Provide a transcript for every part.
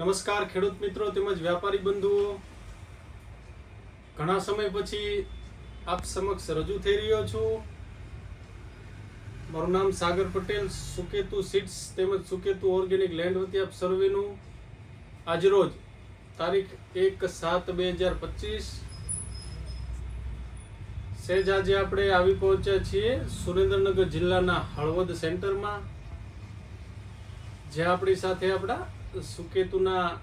નમસ્કાર ખેડૂત મિત્રો તેમજ વ્યાપારી બંધુઓ. ઘણા સમય પછી આપ સમક્ષ રજૂ થઈ રહ્યો છું. મારું નામ સાગર પટેલ, સુકેતુ સીડ્સ તેમજ સુકેતુ ઓર્ગેનિક લેન્ડ વતી આપ સર્વેનું આજરોજ તારીખ એક સાત બે હજાર પચીસ. સેજ આજે આપણે આવી પહોંચ્યા છીએ સુરેન્દ્રનગર જિલ્લાના હળવદ સેન્ટરમાં જે આપણી સાથે આપણા સુકેતુના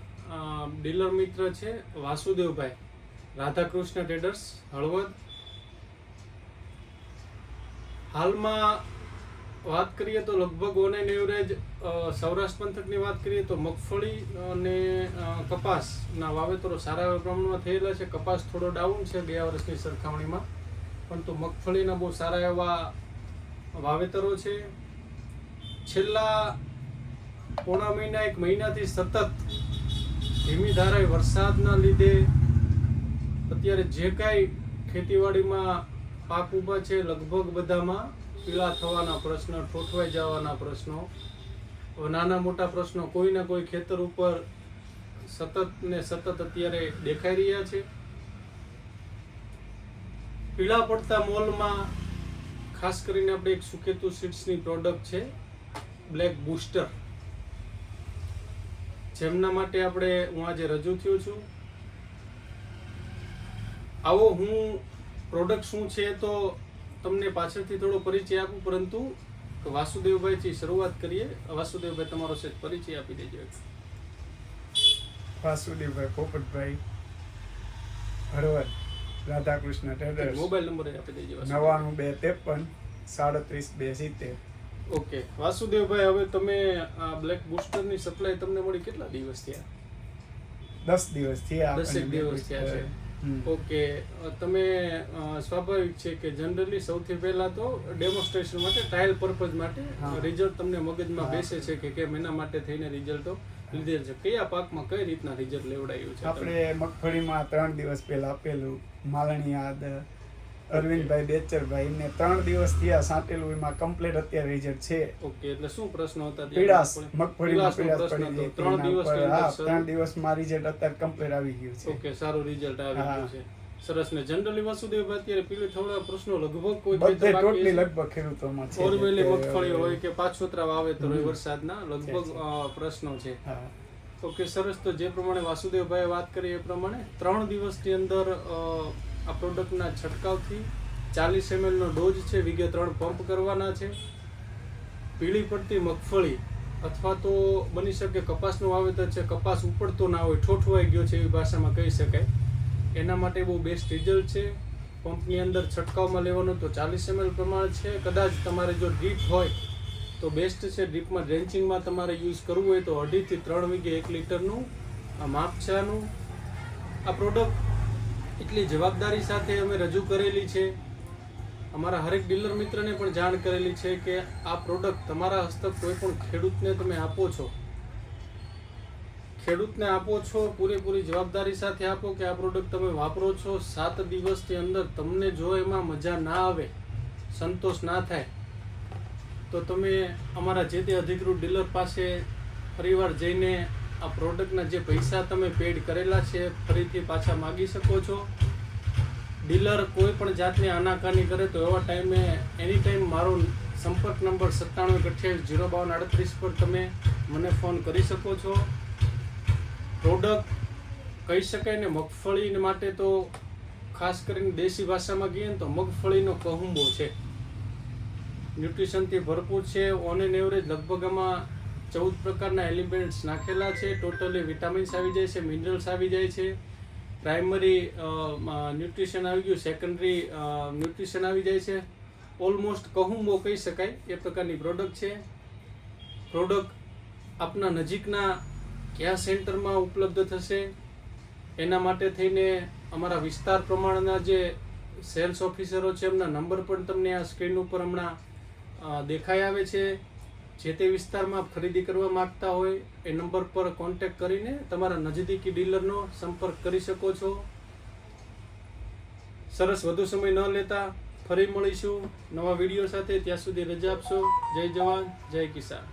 ડીલર મિત્ર છે વાસુદેવભાઈ. રાધાકૃષ્ણ ટ્રેડર્સ, હળવદ. હાલમાં વાત કરીએ તો લગભગ ઓન એન એવરેજ સૌરાષ્ટ્ર પંથકની વાત કરીએ તો મગફળી અને કપાસના વાવેતરો સારા પ્રમાણમાં થયેલા છે. કપાસ થોડો ડાઉન છે બે વર્ષની સરખામણીમાં. પરંતુ મગફળીના બહુ સારા એવા વાવેતરો છે. છેલ્લા પોણા મહિના, એક મહિનાથી સતત ધીમી ધારે વરસાદના લીધે અત્યારે જે કાંઈ ખેતીવાડીમાં પાક ઊભા છે, લગભગ બધામાં પીળા થવાના પ્રશ્ન, ઠોઠવાઈ જવાના પ્રશ્નો નાના મોટા પ્રશ્નો કોઈના કોઈ ખેતર ઉપર સતત ને સતત અત્યારે દેખાઈ રહ્યા છે. પીળા પડતા મોલમાં ખાસ કરીને આપણે એક સુકેતુ સીડ્સની પ્રોડક્ટ છે, બ્લેક બૂસ્ટર. જેમના માટે આપણે હું આજે રજૂ થયો છું. આવો હું પ્રોડક્ટ શું છે તો તમને પાછળથી થોડો પરિચય આપું પરંતુ વાસુદેવભાઈથી શરૂઆત કરીએ. વાસુદેવભાઈ તમારો સેજ પરિચય આપી દેજો. Vasudevbhai Popatbhai Halvad Radhakrishna traders mobile number આપી દેજો નવાણું બે ત્રેપન સાડત્રીસ બે સિત્તેર. ઓકે. વાસુદેવભાઈ હવે તમે આ બ્લેક બુસ્ટરની સપ્લાય તમને મળી કેટલા દિવસ થયા? દસ દિવસ થયા દસેક દિવસ થયા છે. ઓકે. તમે સ્વાભાવિક છે કે જનરલી સૌથી પહેલા તો ડેમોન્સ્ટ્રેશન માટે ટ્રાયલ પર્પઝ માટે રિઝલ્ટ તમને મગજમાં બેસે છે કે કેમ એના માટે થઈને રિઝલ્ટો લીધેલ છે. કયા પાકમાં કઈ રીતના રિઝલ્ટ લેવડાયું છે આપણે મગફળીમાં ત્રણ દિવસ પહેલા આપેલું માલણીયાદ અરવિંદભાઈ બેચરભાઈ ને ત્રણ દિવસ થયા સાંટેલું એમાં કમ્પ્લીટ અત્યારે રિઝલ્ટ છે. ઓકે એટલે શું પ્રશ્ન હતા પીડાસ મગફળીમાં પીડાશનો પડી ગઈ. ત્રણ દિવસ હા ત્રણ દિવસમાં રિઝલ્ટ અત્યારે કમ્પ્લીટ આવી ગયું છે. ઓકે સારું રિઝલ્ટ આવી ગયું છે. સરસ ને જનરલી વાસુદેવભાઈ અત્યારે પીળી થોડા પ્રશ્નો લગભગ કોઈ બધે ટોટલી? લગભગ ખેડૂતોમાં છે. ઓરવેલી મગફળી હોય કે પાછોતરા વાવેતર હોય વરસાદ વરસાદના લગભગ પ્રશ્નો છે. ઓકે સરસ તો જે પ્રમાણે વાસુદેવભાઈ વાત કરી એ પ્રમાણે ત્રણ દિવસની અંદર આ પ્રોડક્ટના છંટકાવથી ચાલીસ એમએલનો ડોઝ છે વિગે ત્રણ પંપ કરવાના છે. પીળી પડતી મગફળી અથવા તો બની શકે કપાસનું વાવેતર છે, કપાસ ઉપડતો ના હોય, ઠોઠવાઈ ગયો છે એવી ભાષામાં કહી શકાય. એના માટે બહુ બેસ્ટ રિઝલ્ટ છે. પંપની અંદર છંટકાવમાં લેવાનું તો ચાલીસ એમએલ પ્રમાણ છે. કદાચ તમારે જો ડ્રીપ હોય તો બેસ્ટ છે. ડ્રીપમાં ડ્રેન્ચિંગમાં તમારે યુઝ કરવું હોય તો અઢીથી ત્રણ વીઘે એક લીટરનું, આ માપ છે આનું આ પ્રોડક્ટ એટલી જવાબદારી સાથે અમે રજૂ કરેલી છે. અમારા હરેક ડીલર મિત્રને પણ જાણ કરેલી છે કે આ પ્રોડક્ટ તમારા હસ્તક કોઈ પણ ખેડૂતને તમે આપો છો. ખેડૂતને આપો છો, પૂરેપૂરી જવાબદારી સાથે આપો કે આ પ્રોડક્ટ તમે વાપરો છો. સાત દિવસની અંદર તમને જો એમાં મજા ના આવે, સંતોષ ના થાય, તો તમે અમારા જે તે અધિકૃત ડીલર પાસે ફરીવાર જઈને આ પ્રોડક્ટના જે પૈસા તમે પેડ કરેલા છે, ફરીથી પાછા માગી શકો છો. ડીલર કોઈ પણ જાતની આનાકાની કરે તો એવા ટાઈમે એની ટાઈમ મારો સંપર્ક નંબર સત્તાણું અઠ્યાવીસ જીરો બાવન આડત્રીસ પર તમે મને ફોન કરી શકો છો. પ્રોડક્ટ કહી શકાય ને મગફળી માટે તો ખાસ કરીને દેશી ભાષામાં કહીએ ને તો મગફળીનો કહુંબો છે. ન્યુટ્રિશનથી ભરપૂર છે. ઓન એન એવરેજ લગભગ આમાં ચૌદ પ્રકારના એલિમેન્ટ્સ નાખેલા છે. ટોટલી વિટામિન્સ આવી જાય છે મિનરલ્સ આવી જાય છે. પ્રાઇમરી ન્યુટ્રિશન આવી ગયું સેકન્ડરી ન્યુટ્રિશન આવી જાય છે. ઓલમોસ્ટ કહુંબો કહી શકાય, એ પ્રકારની પ્રોડક્ટ છે. પ્રોડક્ટ આપના નજીકના કયા સેન્ટરમાં ઉપલબ્ધ થશે? એના માટે થઈને અમારા વિસ્તાર પ્રમાણેના જે સેલ્સ ઓફિસરો છે, એમના નંબર પણ તમને આ સ્ક્રીન ઉપર હમણાં દેખાઈ આવે છે. જે તે વિસ્તારમાં ખરીદી કરવા માગતા હોય એ નંબર પર કોન્ટેક્ટ કરીને તમારા નજદીકી ડીલરનો સંપર્ક કરી શકો છો. સરસ વધુ સમય ન લેતા ફરી મળીશું નવા વીડિયો સાથે. ત્યાં સુધી રજા આપશો. જય જવાન, જય કિસાન.